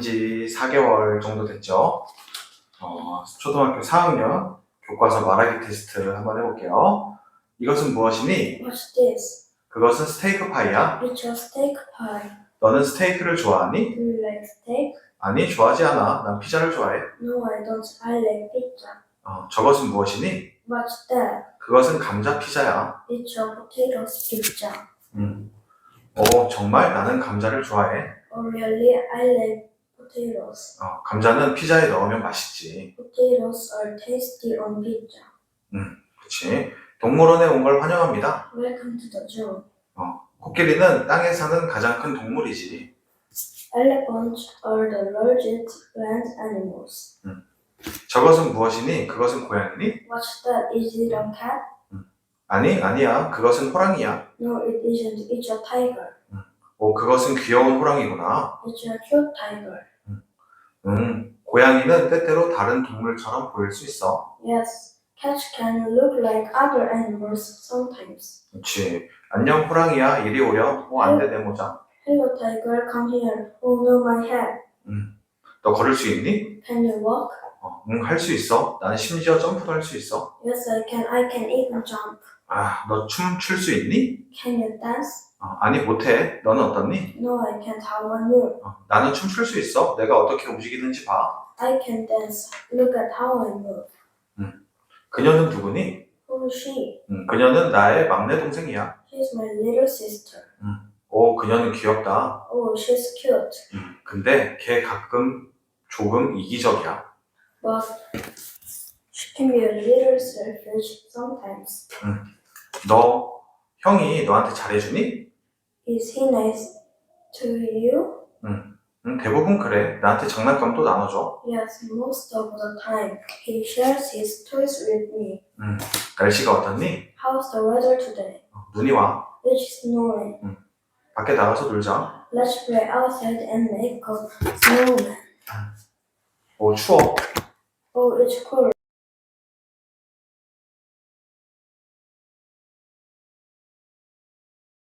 지 4개월 정도 됐죠. 어, 초등학교 4학년 교과서 말하기 테스트 한번 해볼게요. 이것은 무엇이니? What's this? 그것은 스테이크 파이야. It's a steak pie. 너는 스테이크를 좋아하니? Do you like steak? 아니, 좋아하지 않아. 난 피자를 좋아해. No, I don't. I like pizza. 어, 저것은 무엇이니? What's that? 그것은 감자 피자야. It's a potatoes pizza. 음. 오, 정말 나는 감자를 좋아해. Oh, really? I like potatoes. 어, 감자는 피자에 넣으면 맛있지. Potatoes are tasty on pizza. 그치? 동물원에 온 걸 환영합니다. Welcome to the zoo. 코끼리는 땅에 사는 가장 큰 동물이지. Elephants are the largest land animals. 저것은 무엇이니? 그것은 고양이니? What's that? Is it a cat? 아니, 아니야. 그것은 호랑이야. No, it isn't. It's a tiger. 오, 그것은 귀여운 호랑이구나. It's a cute tiger. 음, 고양이는 때때로 다른 동물처럼 보일 수 있어. Yes, cats can look like other animals sometimes. 그치. 안녕, 호랑이야. 이리 오렴. 오, 안 돼, 내 모자. Hello, tiger. Come here. Oh no, my head. 너 걸을 수 있니? Can you walk? 어, 응, 할 수 있어. 나는 심지어 점프도 할 수 있어. Yes, I can. I can even jump. 아, 너 춤 출 수 있니? Can you dance? 어, 아니, 못해. 너는 어떻니? No, I can't. How are you? 어, 나는 춤 출 수 있어. 내가 어떻게 움직이는지 봐. I can dance. Look at how I move. 그녀는 누구니? Who is she? 음, 그녀는 나의 막내 동생이야. She's my little sister. 오, 그녀는 귀엽다. Oh, she's cute. 음, 근데 걔 가끔 조금 이기적이야. But she can be a little selfish sometimes. 너 형이 너한테 잘해주니? Is he nice to you? 응, 대부분 그래. 나한테 장난감도 나눠줘. Yes, most of the time. He shares his toys with me. 날씨가 어떻니? How's the weather today? 어, 눈이 와. It's snowing. 밖에 나가서 놀자. Let's play outside and make a snowman. 오, 추워. Oh, it's cold.